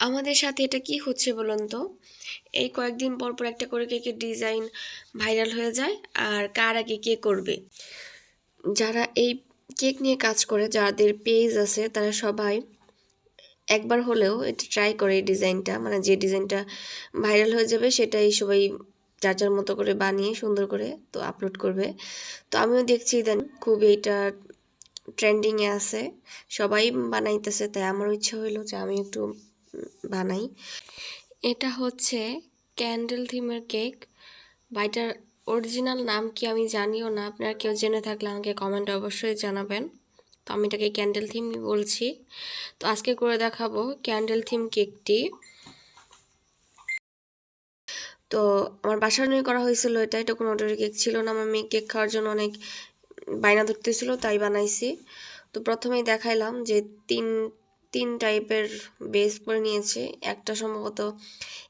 আমাদের সাথে এটা কি হচ্ছে বলুন তো? এই কয়েকদিন পর পর একটা করে কেকের ডিজাইন ভাইরাল হয়ে যায়, আর কার আগে কে করবে? যারা এই কেক নিয়ে কাজ করে, যাদের পেজ আছে, তারা সবাই একবার হলেও এটা ট্রাই করে এই ডিজাইনটা। মানে যে ডিজাইনটা ভাইরাল হয়ে যাবে, সেটাই সবাই যার যার মতো করে বানিয়ে সুন্দর করে তো আপলোড করবে। তো আমিও দেখছি দেন খুব এটা ট্রেন্ডিংয়ে আছে। সবাই বানাইতেছে, তাই আমারও ইচ্ছা হইল যে আমি একটু বানাই। এটা হচ্ছে ক্যান্ডেল থিমের কেক বা এটার অরিজিনাল নাম কি আমি জানিও না। আপনারা কেউ জেনে থাকলে আমাকে কমেন্টে অবশ্যই জানাবেন। তো আমি এটাকে ক্যান্ডেল থিমই বলছি। তো আজকে করে দেখাবো ক্যান্ডেল থিম কেকটি তো আমার বাসার নিয়ে করা হয়েছিল এটা। এটা কোনো অর্ডারের কেক ছিল না। আমার কেক খাওয়ার জন্য অনেক বায়না ধরতেছিল, তাই বানাইছি। তো প্রথমেই দেখাইলাম যে তিন তিন টাইপের বেস করে নিয়েছে। একটা সম্ভবত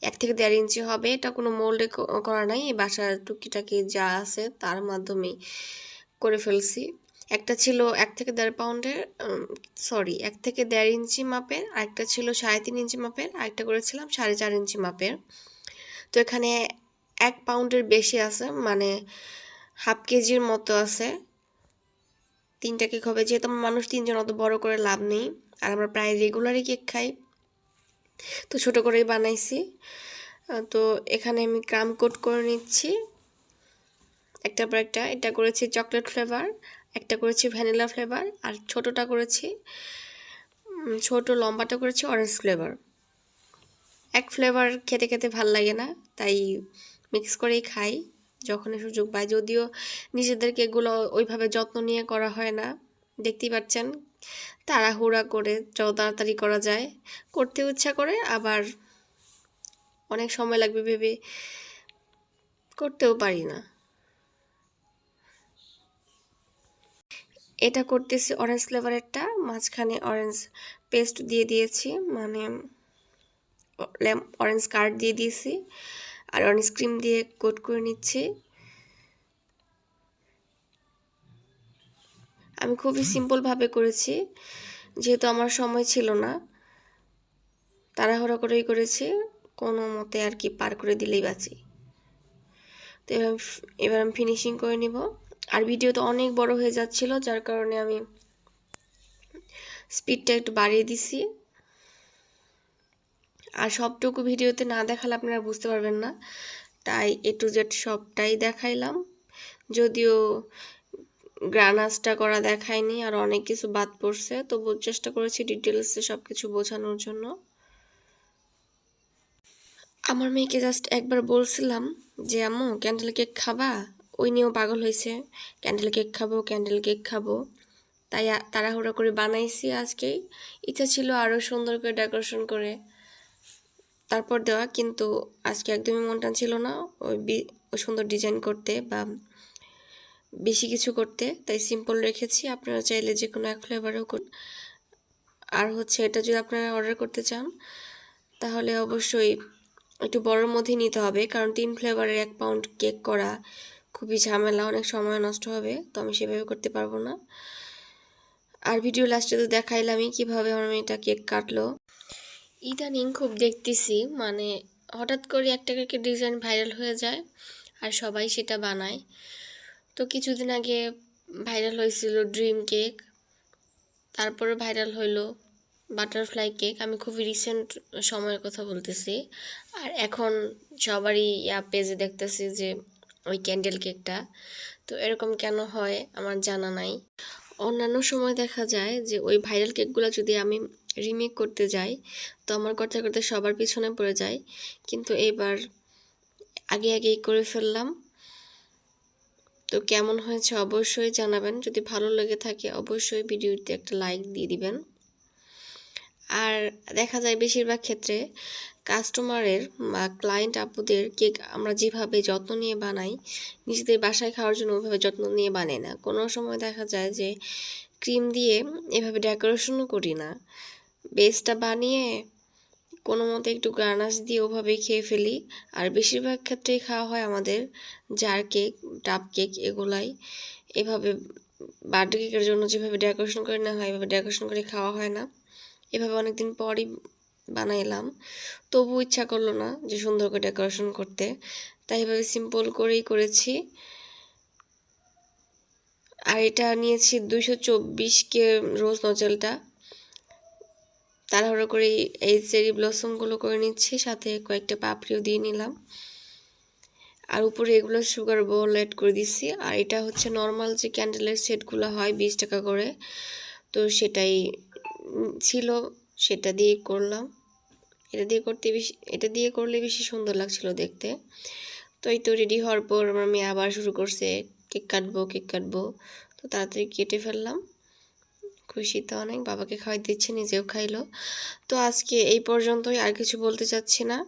এক থেকে দেড় ইঞ্চি হবে। এটা কোনো মোল্ডে করা নাই। এই বাসার টুকিটাকি যা আছে তার মাধ্যমেই করে ফেলছি। একটা ছিল এক থেকে দেড় পাউন্ডের সরি এক থেকে দেড় ইঞ্চি মাপের, আরেকটা ছিল সাড়ে তিন ইঞ্চি মাপের, আরেকটা করেছিলাম সাড়ে চার ইঞ্চি মাপের। তো এখানে এক পাউন্ডের বেশি আছে মানে হাফ কেজির মতো আছে। তিনটা কেক হবে। যেহেতু মানুষ তিনজন, অত বড় করে লাভ নেই। আর আমরা প্রায় রেগুলারই কেক খাই। তো ছোট করেই বানাইছি। তো এখানে আমি ক্রাম কোট করে নিচ্ছি। একটা পর একটা এটা করেছি চকলেট ফ্লেভার একটা করেছি ভ্যানিলা ফ্লেভার আর ছোটটা করেছি ছোট লম্বাটা করেছি অরেঞ্জ ফ্লেভার এক ফ্লেভার খেতে খেতে ভালো লাগে না, তাই মিক্স করেই খাই। যখনই সুযোগ পাই, যদিও নিজেদের কেকগুলো ওইভাবে যত্ন নিয়ে করা হয় না। দেখতেই পাচ্ছেন তাড়াহুড়া করে যত তাড়াতাড়ি করা যায়, করতেও ইচ্ছা করে, আবার অনেক সময় লাগবে ভেবে করতেও পারি না। এটা করতেছি অরেঞ্জ ফ্লেভারেরটা মাঝখানে অরেঞ্জ পেস্ট দিয়ে দিয়েছি মানে অরেঞ্জ কার্ড দিয়ে দিয়েছি, আর অরেঞ্জ ক্রিম দিয়ে কোট করে নিচ্ছি। আমি খুবই সিম্পলভাবে করেছি। যেহেতু আমার সময় ছিল না, তাড়াহুড়ো করেই করেছি, কোনো মতে আর কি পার করে দিলেই বাঁচি। তো এবার এবার আমি ফিনিশিং করে নিব। আর ভিডিও তো অনেক বড় হয়ে যাচ্ছিল, যার কারণে আমি স্পিডটা একটু বাড়িয়ে দিছি। আর সবটুকু ভিডিওতে না দেখালে আপনারা বুঝতে পারবেন না। তাই এ টু জেড সবটাই দেখাইলাম। যদিও গ্রানাসটা করা দেখায়নি আর অনেক কিছু বাদ পড়ছে। তবু চেষ্টা করেছি ডিটেলসে সব কিছু বোঝানোর জন্য। আমার মেয়েকে জাস্ট একবার বলছিলাম যে, আম্মু ক্যান্ডেল কেক খাবা? ওই নিয়েও পাগল হয়েছে। ক্যান্ডেল কেক খাব ক্যান্ডেল কেক খাব। তাই তাড়াহুড়ো করে বানাইছি আজকেই ইচ্ছা ছিল আরও সুন্দর করে ডেকোরেশন করে তারপর দেওয়া, কিন্তু আজকে একদমই মনটা ছিল না। ওই সুন্দর ডিজাইন করতে বা বেশি কিছু করতে। তাই সিম্পল রেখেছি। আপনারা চাইলে যে কোনো এক ফ্লেভারেও করুন। আর হচ্ছে এটা যদি আপনারা অর্ডার করতে চান, তাহলে অবশ্যই একটু বড়োর মধ্যেই নিতে হবে। কারণ তিন ফ্লেভারের এক পাউন্ড কেক করা খুবই ঝামেলা। অনেক সময় নষ্ট হবে। তো আমি সেভাবে করতে পারব না। আর ভিডিও লাস্টে তো দেখাইলামই কীভাবে আমার মেয়েটা কেক কাটলো। ইদানিং খুব দেখতেছি মানে হঠাৎ করে একটা কেকের ডিজাইন ভাইরাল হয়ে যায়, আর সবাই সেটা বানায়। তো কিছুদিন আগে ভাইরাল হয়েছিল ড্রিম কেক তারপরে ভাইরাল হইল বাটারফ্লাই কেক আমি খুবই রিসেন্ট সময়ের কথা বলতেছি। আর এখন সবারই ইয়া পেজে দেখতেছি যে ওই ক্যান্ডেল কেকটা তো এরকম কেন হয় আমার জানা নাই। অন্যান্য সময় দেখা যায় যে ওই ভাইরাল কেকগুলো যদি আমি রিমেক করতে যাই, তো আমার করতে করতে সবার পিছনে পড়ে যায়। কিন্তু এবার আগে আগেই করে ফেললাম। তো কেমন হয়েছে অবশ্যই জানাবেন। যদি ভালো লেগে থাকে অবশ্যই ভিডিওতে একটা লাইক দিয়ে দিবেন। আর দেখা যায় বেশিরভাগ ক্ষেত্রে কাস্টমারের বা ক্লায়েন্ট আপুদের কেক আমরা যেভাবে যত্ন নিয়ে বানাই, নিজেদের বাসায় খাওয়ার জন্য ওইভাবে যত্ন নিয়ে বানাই না। কোনো সময় দেখা যায় যে ক্রিম দিয়ে এভাবে ডেকোরেশনও করি না। বেসটা বানিয়ে কোনো মতে একটু গার্নাশ দিয়ে ওভাবেই খেয়ে ফেলি। আর বেশিরভাগ ক্ষেত্রেই খাওয়া হয় আমাদের জার কেক ডাব কেক এগুলাই। এভাবে বার্থডে কেকের জন্য যেভাবে ডেকোরেশন করে নেওয়া হয়, এভাবে ডেকোরেশন করে খাওয়া হয় না। এভাবে অনেকদিন পরই বানাইলাম। তবু ইচ্ছা করল না যে সুন্দর করে ডেকোরেশন করতে। তাই এভাবে সিম্পল করেই করেছি। আর এটা নিয়েছি দুশো চব্বিশ কে রোজ নজেলটা তাড়াহুড়ো করে এই চেরি ব্লসমগুলো করে নিচ্ছি, সাথে কয়েকটা পাপড়িও দিয়ে নিলাম। আর উপরে এগুলো সুগার বল অ্যাড করে দিচ্ছি আর এটা হচ্ছে নর্মাল যে ক্যান্ডেলের সেটগুলো হয় বিশ টাকা করে, তো সেটাই ছিল, সেটা দিয়ে করলাম। এটা দিয়ে করতে বেশি, এটা দিয়ে করলে বেশি সুন্দর লাগছিল দেখতে। তো এই তো রেডি হওয়ার পর আমার মেয়ে আবার শুরু করছে, কেক কাটবো কেক কাটবো। তো তাড়াতাড়ি কেটে ফেললাম। খুশি, তো অনেক বাবাকে খাওয়াই দিচ্ছে, নিজেও খাইলো। তো আজকে এই পর্যন্তই, আর কিছু বলতে চাচ্ছি না।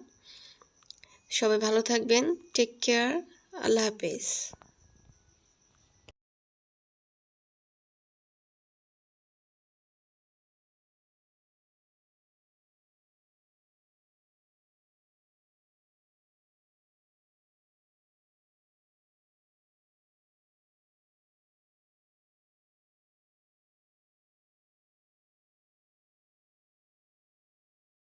সবাই ভালো থাকবেন টেক কেয়ার আল্লাহ হাফেজ।